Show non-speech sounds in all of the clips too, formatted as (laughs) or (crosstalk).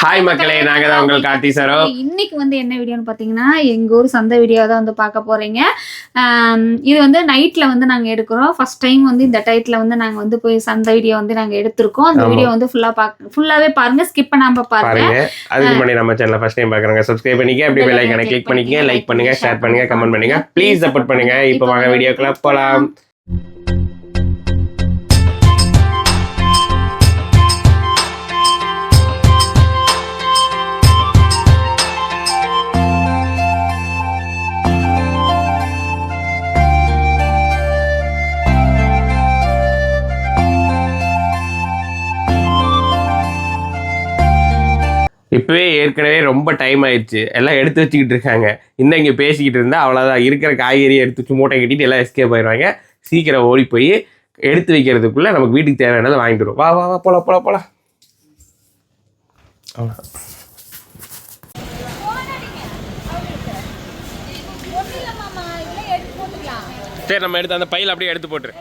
Hi மக்களே நாங்க தான் உங்கள் கார்த்தி சரோ. இன்னைக்கு வந்து என்ன வீடியோன்னு பார்த்தீங்கன்னா எங்க ஊர் சந்தை வீடியோ தான் வந்து பார்க்க போறீங்க. இது வந்து நைட்ல வந்து நாங்க எடுக்கிறோம். ஃபர்ஸ்ட் டைம் வந்து இந்த டைட்டில் வந்து நாங்க வந்து போய் சந்தை வீடியோ வந்து நாங்க எடுத்திருக்கோம். அந்த. வீடியோ வந்து ஃபுல்லா பாக்க ஃபுல்லாவே பாருங்க. ஸ்கிப் பண்ணாம பாருங்க. அதுக்கு முன்னாடி நம்ம சேனல் ஃபர்ஸ்ட் டைம் பாக்குறவங்க சப்ஸ்கிரைப் பண்ணிக்க அப்படி பெல் ஐக்கனை கிளிக் பண்ணிக்கங்க லைக் பண்ணுங்க ஷேர் பண்ணுங்க. கமெண்ட் பண்ணுங்க ப்ளீஸ் சப்போர்ட் பண்ணுங்க. இப்போ வாங்க வீடியோக்குள்ள போலாம். இப்பவே ஏற்கனவே ரொம்ப டைம் ஆயிடுச்சு. எல்லாம் எடுத்து வச்சுக்கிட்டு இருக்காங்க. இன்னும் இங்கே பேசிக்கிட்டு இருந்தா அவ்வளோதான் இருக்கிற காய்கறி எடுத்து வச்சு மூட்டை கட்டிட்டு எல்லாம் எஸ்கேப் ஆயிடுவாங்க சீக்கிரம் ஓடி போய் எடுத்து வைக்கிறதுக்குள்ள நமக்கு வீட்டுக்கு தேவையானதை வாங்கிட்டு வருவோம். வா வா வா போலாம் போலாம் போலாம். அவ்வளவுதான். சரி நம்ம எடுத்து அந்த பையில அப்படியே எடுத்து போட்டுரு.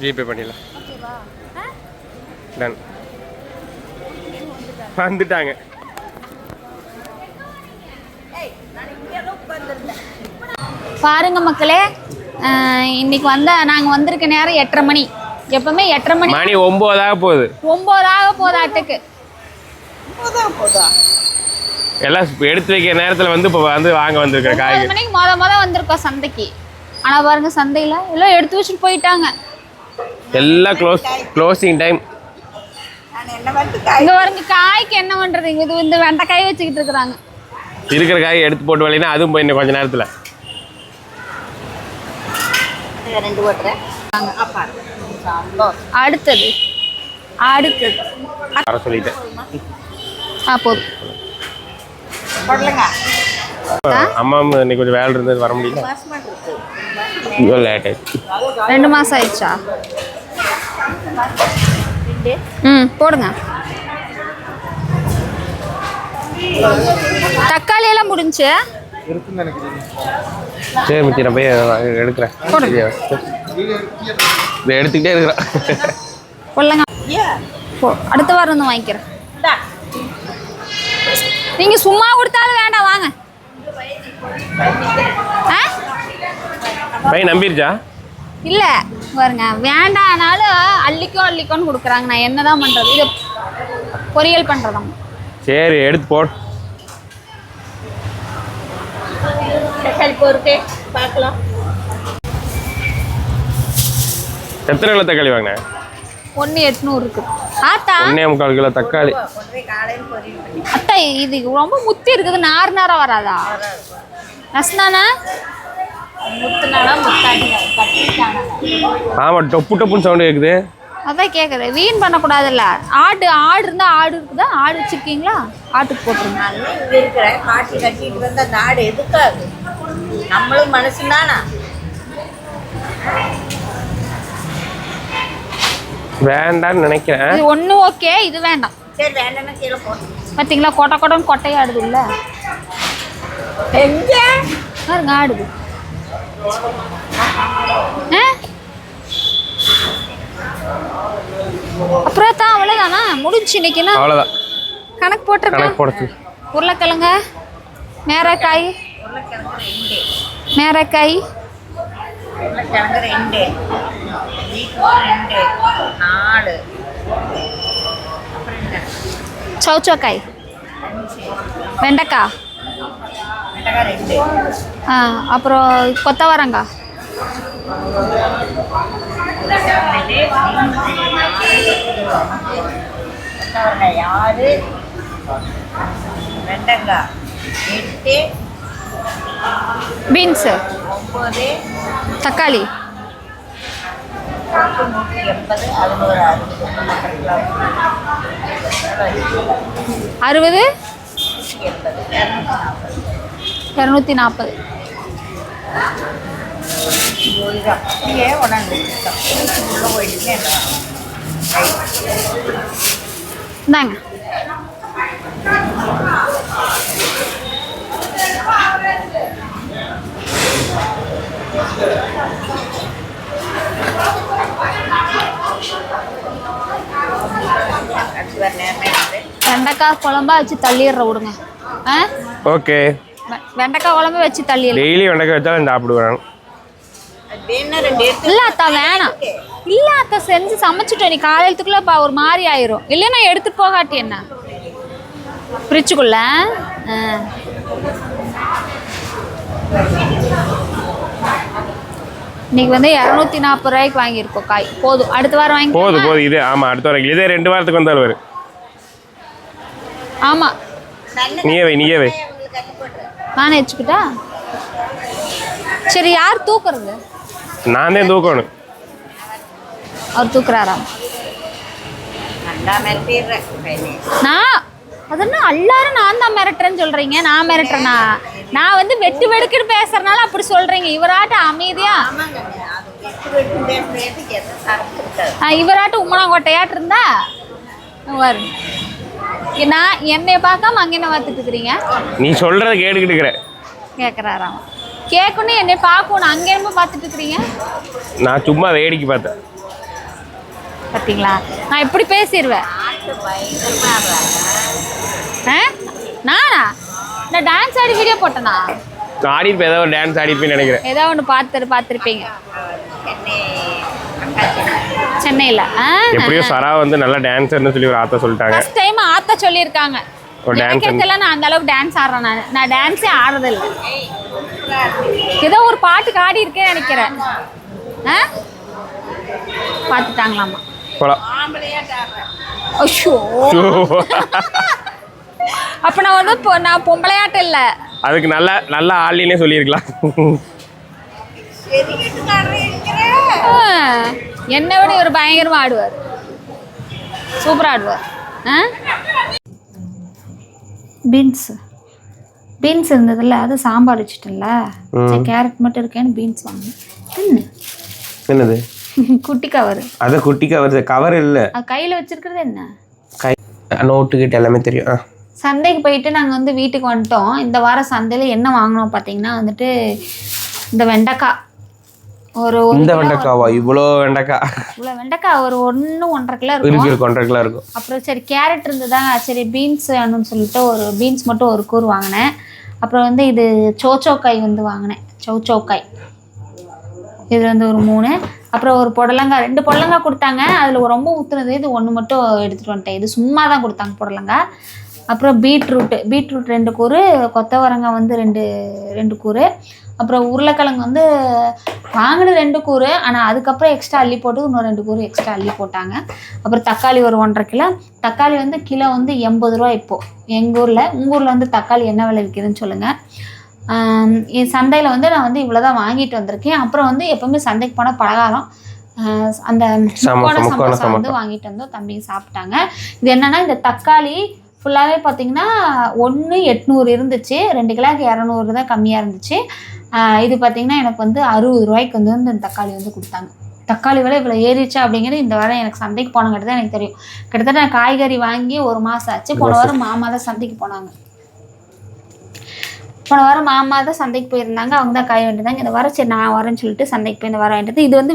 ஜிபே பண்ணிடலாம். டன் வந்துட்டாங்க. பாருங்க மக்களே ஆஹ், இன்னைக்கு வந்த நாங்க வந்திருக்க நேரம் எட்டரை மணி. எப்பவுமே எட்டரை மணி. மணி ஒம்போதாக போகுது. ஒன்பதாக போதாட்டுக்கு எல்லாம் இப்ப எடுத்து வைக்கிற நேரத்தில் வந்து இப்போ வந்து வாங்க வந்திருக்கிற காய்கறி. மணிக்கு மொத மொத வந்திருக்கோம் சந்தைக்கு. ஆனா பாருங்க சந்தையில எல்லாம் எடுத்து வச்சுட்டு போயிட்டாங்க. எல்லாம் க்ளோஸ் க்ளோசிங் டைம் இங்க பாருங்க காய்க்கு என்ன பண்றது? இங்க இது இந்த வெண்டைக்காய் வச்சுக்கிட்டு இருக்கிறாங்க. இருக்கிற காய் எடுத்து போட்டு வழினா அதுவும் போய் இன்னும் கொஞ்ச நேரத்தில். ரெண்டு ஓட்டுறேன் அடுத்தது. அடுத்தது. வர சொல்லிட்டேன். ஆ போதும். போடலங்க. அம்மா இன்னைக்கு கொஞ்சம் வேலை இருந்தது வர முடியல. ரெண்டு மாசம் ஆயிடுச்சா? ம் போடுங்க. தக்காளி எல்லாம் முடிஞ்சு? சரி மிச்சி நான் போய் எடுக்கிறேன்? இதை எடுத்துக்கிட்டே இருக்கிறேன் போ அடுத்த வாரம் வந்து வாங்கிக்கிறேன். இந்தா நீங்க சும்மா கொடுத்தாலும் வேண்டாம் வாங்க. ஆ? பையன் நம்பிருச்சா? இல்ல. பாருங்க. வேண்டானாலும் அள்ளிக்கோ அள்ளிக்கோன்னு கொடுக்குறாங்க. நான் என்னதான் பண்றது? இது பொரியல் பண்றதாம் சரி எடுத்து போடு. பொறுத்தே பார்க்கலாம். எத்தனை கிலோ தக்காளி வாங்கினேன் ஒன்று எட்நூறு இருக்கு. ஆத்தா? ஒன்னே முக்கால் கிலோ தக்காளி. கொண்டு போய் காலையில் பொரியல் பண்ணி அத்தை இது ரொம்ப முத்தி இருக்குது. நார் நாரா வராதா? நஸ்னானா ஆமாம் டொப்பு டொப்புன்னு சவுண்டு கேட்குது அதான் கேட்குறேன் வீண் பண்ணக்கூடாதுல்ல. ஆடு ஆடு இருந்தால் ஆடு இருக்குதா? ஆடு வச்சிருக்கீங்களா? ஆட்டுக்கு போட்டுருங்க. இருக்கிறேன் காட்டி கட்டிட்டு வந்தா நாடு எதுக்காது? நம்மளும் மனுஷன்தானா வேண்டான்னு நினைக்கிறேன். இது ஒன்று ஓகே இது வேண்டாம். சரி வேண்டாம்னா கீழே போட்டு பார்த்தீங்களா கொட்டை கொட்டைன்னு கொட்டையாடுது இல்ல? எங்க? ஆடுது? அப்புறம் தான் அவ்வளோதானா முடிஞ்சு இன்னைக்குன்னா அவ்வளோதான் கணக்கு போட்டிருக்கேன் போடுச்சு உருளைக்கிழங்க மேரக்காய் மேரக்காய். உருளைக்கிழங்கு ரெண்டு ரெண்டு நாலு சௌச்சோக்காய். வெண்டைக்காய். அப்புறம் கொத்தவரங்காய் ஆறு வெண்டைக்காய் எட்டு பீன்ஸு. ஒம்பது தக்காளி. நூற்றி எண்பது அறுபது. இரநூத்தி எண்பது. இரநூத்தி நாற்பது இதுதான் அப்படியே உணர்ந்து இந்தாங்க. Gracias. வெண்டைக்காய் குழம்பா வச்சு தள்ளிடுற விடுங்க. ஆ? ஓகே. வெண்டைக்காய் குழம்பு வச்சு தள்ளிடலாம் டெய்லி வெண்டைக்காய் வச்சாலும் சாப்பிடுவேன். எடுத்து இல்ல அத்தா வேணாம். இல்ல அத்தா செஞ்சு சமைச்சிட்டோம் நீ காலையிலத்துக்குள்ள ஒரு மாதிரி ஆயிரும். இல்லைன்னா எடுத்துட்டு போகாட்டி என்ன? ஃப்ரிட்ஜுக்குள்ள. இன்னைக்கு வந்து இரநூத்தி நாற்பது ரூபாய்க்கு வாங்கியிருக்கோம் காய். போதும். அடுத்த வாரம் வாங்கி போதும் போதும். இது ஆமாம் அடுத்த வாரம் இதே ரெண்டு வாரத்துக்கு வந்தாலும் வரும். ஆமா. நீயே வை நீயே வை. நானே வச்சுக்கிட்டா சரி யார் தூக்குறது? நான் தூக்கணும். அவர் தூக்குறாராம். நான் அதென்ன எல்லாரும் நான் தான் மிரட்டுறேன்னு சொல்றீங்க? நான் மிரட்டுறேனா? நான் வந்து வெட்டு வெடுக்குன்னு பேசுறதுனால அப்படி சொல்றீங்க. இவராட்ட அமைதியா? அது இவராட்ட உம்மனாங்கோட்டையாட்டு இருந்தா? வரு நான் என்னைய பார்க்காம அங்க என்ன பார்த்துட்டு இருக்கிறீங்க? நீ சொல்கிறத கேட்டுக்கிட்டு இருக்கிற. கேட்குறாராம் கேட்கணும் என்னை பார்க்கணும் அங்கே என்ன பார்த்துட்டு இருக்கிறீங்க? நான் சும்மா வேடிக்கை பார்த்தேன். பார்த்தீங்களா? நான் இப்படி பேசிடுவேன் நானா? நான் டான்ஸ் ஆடி வீடியோ போட்டேனா? நான் ஆடிருப்பேன் ஏதோ ஒரு டான்ஸ் ஆடிருப்பேன்னு நினைக்கிறேன். ஏதோ ஒன்று பார்த்து பார்த்துருப்பீங்க. சென்னையில். எப்படியோ சரா வந்து நல்லா டான்ஸர்னு சொல்லி ஒரு ஆத்தா சொல்லிட்டாங்க. ஃபர்ஸ்ட் டைம் ஆத்த சொல்லியிருக்காங்க. ஒரு நான் அந்த அளவுக்கு டான்ஸ் ஆடுறேன் நான். நான் டான்ஸே ஆடுறதில்ல. ஏதோ ஒரு பாட்டுக்கு ஆடி இருக்கேன்னு நினைக்கிறேன். ஆ? பார்த்துட்டாங்களாமா போலாம் அப்போ நான் வந்து நான் பொம்பளையாட்டம் இல்லை. அதுக்கு நல்லா நல்லா ஆள்லினே சொல்லியிருக்கலாம். என்னை விட ஒரு பயங்கரமாக ஆடுவார். சூப்பராக ஆடுவார். ஆ? பீன்ஸ் பீன்ஸ் இருந்ததுல அது சாம்பார் வச்சுட்டல கேரட் மட்டும் இருக்கேன்னு பீன்ஸ் வாங்க என்ன என்னது? (laughs) குட்டி கவர் அதை குட்டி கவர் கவர் இல்லை. அது கையில் வச்சிருக்கிறது என்ன? கை நோட்டுக்கிட்ட எல்லாமே தெரியும். சந்தைக்கு போயிட்டு நாங்கள் வந்து வீட்டுக்கு வந்துட்டோம். இந்த வாரம் சந்தையில் என்ன வாங்கினோம் பார்த்தீங்கன்னா வந்துட்டு இந்த வெண்டைக்காய். ஒரு இந்த வெண்டைக்காவா? இவ்வளோ வெண்டைக்காய் இவ்வளோ வெண்டைக்காய் ஒரு ஒன்று ஒன்றரை கிலோ இருக்கும். இருக்கு இருக்கு ஒன்றரை கிலோ இருக்கும். அப்புறம் சரி கேரட் இருந்ததா? சரி பீன்ஸ் வேணும்னு சொல்லிட்டு ஒரு பீன்ஸ் மட்டும் ஒரு கூறு வாங்கினேன். அப்புறம் வந்து இது சோச்சோக்காய் வந்து வாங்கினேன். சௌச்சௌக்காய். இது வந்து ஒரு மூணு. அப்புறம் ஒரு புடலங்காய் ரெண்டு புடலங்காய் கொடுத்தாங்க. அதில் ரொம்ப ஊற்றுனது இது ஒன்று மட்டும் எடுத்துகிட்டு வந்துட்டேன். இது சும்மா தான் கொடுத்தாங்க புடலங்காய். அப்புறம் பீட்ரூட்டு பீட்ரூட் ரெண்டு கூறு கொத்தவரங்காய் வந்து ரெண்டு ரெண்டு கூறு. அப்புறம் உருளைக்கிழங்கு வந்து வாங்கின ரெண்டு கூறு ஆனால் அதுக்கப்புறம் எக்ஸ்ட்ரா அள்ளி போட்டு இன்னும் ரெண்டு கூறு எக்ஸ்ட்ரா அள்ளி போட்டாங்க. அப்புறம் தக்காளி ஒரு ஒன்றரை கிலோ. தக்காளி வந்து கிலோ வந்து எண்பது ரூபா இப்போது எங்கள் ஊரில் உங்கள் ஊரில் வந்து தக்காளி என்ன விலை விற்கிதுன்னு சொல்லுங்கள் சந்தையில் வந்து நான் வந்து இவ்வளோ தான் வாங்கிட்டு வந்திருக்கேன். அப்புறம் வந்து எப்போவுமே சந்தைக்கு போனால் பலகாரம் அந்த முக்கோண சமோசா வந்து வாங்கிட்டு வந்தோம் தம்பி சாப்பிட்டாங்க. இது என்னன்னா இந்த தக்காளி ஃபுல்லாகவே பார்த்தீங்கன்னா ஒன்று எட்நூறு இருந்துச்சு. ரெண்டு கிலோக்கு இரநூறு தான் கம்மியாக இருந்துச்சு. இது பார்த்தீங்கன்னா எனக்கு வந்து அறுபது ரூபாய்க்கு வந்து இந்த தக்காளி வந்து கொடுத்தாங்க. தக்காளி விலை இவ்வளோ ஏறிடுச்சா அப்படிங்கிறது இந்த வாரம் எனக்கு சந்தைக்கு போனங்கிறது தான் எனக்கு தெரியும். கிட்டத்தட்ட நான் காய்கறி வாங்கி ஒரு மாதம் ஆச்சு. போன வாரம் மாமா தான் சந்தைக்கு போனாங்க. போன வாரம் மாமா தான் சந்தைக்கு போயிருந்தாங்க. அவங்க தான் காய் வேண்டியதாங்க இந்த வாரம் சரி நான் வரேன்னு சொல்லிட்டு சந்தைக்கு போய் இந்த வாரம் வேண்டியது இது வந்து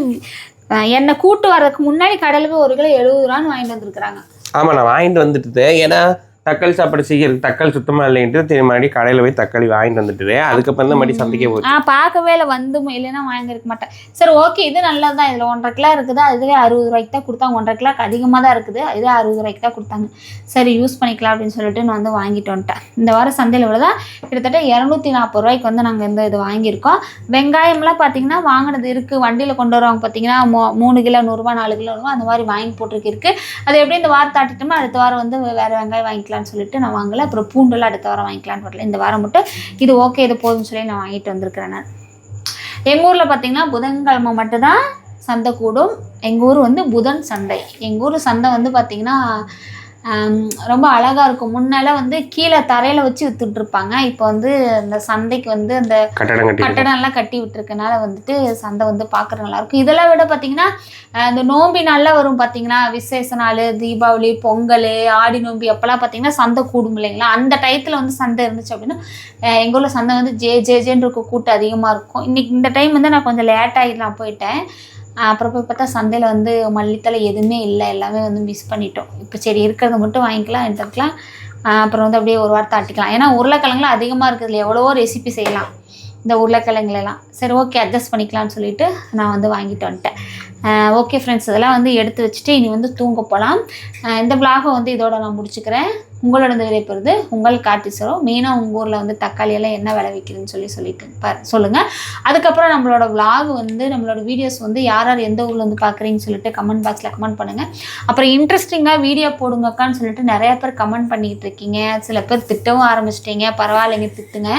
என்னை கூட்டு வர்றதுக்கு முன்னாடி கடலுக்கு ஒரு கிலோ எழுபது ரூபான்னு வாங்கிட்டு வந்திருக்கிறாங்க. ஆமாம் நான் வாங்கிட்டு வந்துட்டு ஏன்னா தக்காளி சாப்பாடு சீக்கிரம் தக்காளி சுத்தமாக இல்லைன்ட்டு திரும்ப மறுபடியும் கடையில் போய் தக்காளி வாங்கிட்டு வந்துட்டு அதுக்கப்புறம் தான் மறுபடியும் சந்தைக்கே போச்சு. ஆ பார்க்கவே இல்லை வந்து இல்லைன்னா வாங்கியிருக்க மாட்டேன். சரி ஓகே இது நல்லது தான் இதில் ஒன்றரை கிலோ இருக்குது? அதுவே அறுபது ரூபாய்க்கு தான் கொடுத்தாங்க. ஒன்றரை கிலோக்கு அதிகமாக தான் இருக்குது. இதே அறுபது ரூபாய்க்கு தான் கொடுத்தாங்க. சரி யூஸ் பண்ணிக்கலாம் அப்படின்னு சொல்லிட்டு நான் வந்து வாங்கிட்டு வந்துட்டேன். இந்த வாரம் சந்தையில் இவ்வளோ தான் கிட்டத்தட்ட இரநூத்தி நாற்பது ரூபாய்க்கு வந்து நாங்கள் இந்த இது வாங்கியிருக்கோம். வெங்காயம்லாம் பார்த்தீங்கன்னா வாங்கினது இருக்குது வண்டியில் கொண்டு வருவாங்க பார்த்தீங்கன்னா மூ மூணு கிலோ நூறுரூவா நாலு கிலோ நூறுரூவா அந்த மாதிரி வாங்கி போட்டிருக்கு அது எப்படி இந்த வாரம் தாட்டிட்டோமோ அடுத்த வாரம் வந்து வேறு வெங்காயம் வாங்கிக்கலாம். வாங்கிக்கலாம்னு சொல்லிட்டு நான் வாங்கலை. அப்புறம் பூண்டெல்லாம் அடுத்த வாரம் வாங்கிக்கலாம்னு வரல. இந்த வாரம் மட்டும் இது ஓகே இது போதும்னு சொல்லி நான் வாங்கிட்டு வந்திருக்கிறேன் நான். எங்கள் ஊரில் பார்த்தீங்கன்னா புதன்கிழமை மட்டும்தான் சந்தை கூடும். எங்கள் ஊர் வந்து புதன் சந்தை. எங்கள் ஊர் சந்தை வந்து பார்த்திங்கன்னா ரொம்ப அழகாக இருக்கும். முன்னால வந்து கீழே தரையில் வச்சு வித்துட்டு இருப்பாங்க இப்போ வந்து அந்த சந்தைக்கு வந்து அந்த கட்டடம் கட்டி விட்டுருக்கனால வந்துட்டு சந்தை வந்து பார்க்குற நல்லா இருக்கும். இதெல்லாம் விட பார்த்தீங்கன்னா இந்த நோம்பி நாளில் வரும் பார்த்தீங்கன்னா விசேஷ நாள் தீபாவளி பொங்கல் ஆடி நோம்பி அப்போல்லாம் பார்த்தீங்கன்னா சந்தை கூடும் இல்லைங்களா? அந்த டயத்தில் வந்து சந்தை இருந்துச்சு அப்படின்னா அஹ் எங்க ஊரில் சந்தை வந்து ஜே ஜே ஜேன்னு இருக்கும் கூட்டம் அதிகமாக இருக்கும். இன்னைக்கு இந்த டைம் வந்து நான் கொஞ்சம் லேட்டாகி நான் போயிட்டேன். அப்புறம் போய் பார்த்தா சந்தையில் வந்து மல்லித்தலை எதுவுமே இல்லை. எல்லாமே வந்து மிஸ் பண்ணிட்டோம். இப்போ சரி இருக்கிறத மட்டும் வாங்கிக்கலாம் எடுத்துக்கலாம். அப்புறம் வந்து அப்படியே ஒரு வாரத்தை ஆட்டிக்கலாம். ஏன்னா உருளைக்கிழங்குலாம் அதிகமாக இருக்குதுல எவ்வளவோ ரெசிபி செய்யலாம். இந்த உருளைக்கிழங்குலாம் சரி ஓகே அட்ஜஸ்ட் பண்ணிக்கலாம்னு சொல்லிட்டு நான் வந்து வாங்கிட்டு வந்துட்டேன். ஓகே ஃப்ரெண்ட்ஸ் இதெல்லாம் வந்து எடுத்து வச்சுட்டு இனி வந்து தூங்க போகலாம் இந்த vlog-அ வந்து இதோட நான் முடிச்சுக்கிறேன். உங்களோட இந்த பொறுத்து உங்கள் காட்டி சொல்லும் மெயினாக உங்கள் ஊரில் வந்து தக்காளி எல்லாம் என்ன விலை சொல்லி சொல்லிட்டு பா சொல்லுங்கள் அதுக்கப்புறம் நம்மளோட vlog வந்து நம்மளோட வீடியோஸ் வந்து யார் யார் எந்த ஊரில் வந்து பார்க்குறீங்கன்னு சொல்லிட்டு கமெண்ட் பாக்ஸில் கமெண்ட் பண்ணுங்கள் அப்புறம் இன்ட்ரெஸ்டிங்காக வீடியோ போடுங்கக்கான்னு சொல்லிட்டு நிறையா பேர் கமெண்ட் பண்ணிக்கிட்டு இருக்கீங்க. சில பேர் திட்டவும் ஆரம்பிச்சிட்டிங்க. பரவாயில்லைங்க திட்டுங்க.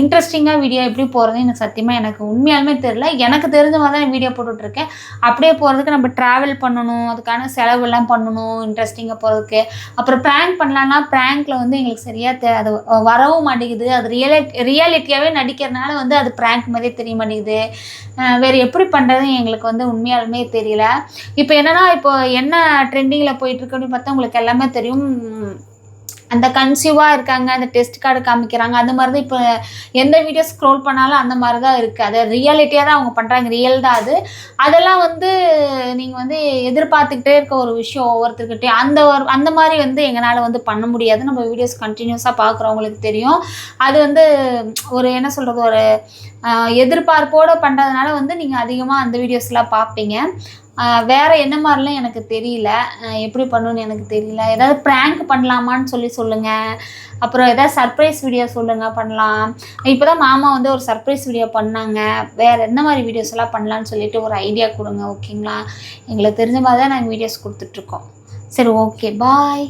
இன்ட்ரெஸ்டிங்காக வீடியோ எப்படி போகிறதுன்னு எனக்கு சத்தியமாக எனக்கு உண்மையாலுமே தெரில எனக்கு தெரிஞ்ச மாதிரி தான் வீடியோ போட்டுட்ருக்கேன். அப்படியே போகிறதுக்கு நம்ம ட்ராவல் பண்ணணும். அதுக்கான செலவெல்லாம் பண்ணணும் இன்ட்ரெஸ்டிங்காக போகிறதுக்கு அப்புறம் ப்ராங்க் பண்ணலான்னா ப்ராங்க்ல வந்து எங்களுக்கு சரியாக தெ அது வரவும் மாட்டேங்குது. அது ரியலே ரியாலிட்டியாகவே நடிக்கிறதுனால வந்து அது ப்ராங்க் மாதிரியே தெரிய மாட்டேங்குது. வேறு எப்படி பண்ணுறதுன்னு எங்களுக்கு வந்து உண்மையாலுமே தெரியல. இப்போ என்னன்னா இப்போ என்ன ட்ரெண்டிங்கில் போயிட்டுருக்குன்னு பார்த்தா உங்களுக்கு எல்லாமே தெரியும். அந்த கன்சியூவாக இருக்காங்க அந்த டெஸ்ட் கார்டு காமிக்கிறாங்க அந்த மாதிரி தான் இப்போ எந்த வீடியோ ஸ்க்ரோல் பண்ணாலும் அந்த மாதிரி தான் இருக்குது அது ரியாலிட்டியாக தான் அவங்க பண்ணுறாங்க ரியல் தான் அது. அதெல்லாம் வந்து நீங்கள் வந்து எதிர்பார்த்துக்கிட்டே இருக்க ஒரு விஷயம் ஒவ்வொருத்தர்கிட்டயும். அந்த ஒரு அந்த மாதிரி வந்து எங்களால் வந்து பண்ண முடியாது. நம்ம வீடியோஸ் கண்டினியூஸாக பார்க்குறவங்களுக்கு தெரியும். அது வந்து ஒரு என்ன சொல்கிறது ஒரு எதிர்பார்ப்போடு பண்ணுறதுனால வந்து நீங்கள் அதிகமாக அந்த வீடியோஸ்லாம் பார்ப்பீங்க. வேற என்ன மாதிரிலாம் எனக்கு தெரியல. எப்படி பண்ணணும்னு எனக்கு தெரியல. ஏதாவது ப்ராங்க் பண்ணலாமான்னு சொல்லி சொல்லுங்கள் அப்புறம் ஏதாவது சர்ப்ரைஸ் வீடியோ சொல்லுங்கள் பண்ணலாம். இப்போ தான் மாமா வந்து ஒரு சர்ப்ரைஸ் வீடியோ பண்ணாங்க. வேறு என்ன மாதிரி வீடியோஸ் எல்லாம் பண்ணலான்னு சொல்லிட்டு ஒரு ஐடியா கொடுங்க ஓகேங்களா எங்களுக்கு தெரிஞ்ச மாதிரி தான் நாங்கள் வீடியோஸ் கொடுத்துட்ருக்கோம் சரி ஓகே பாய்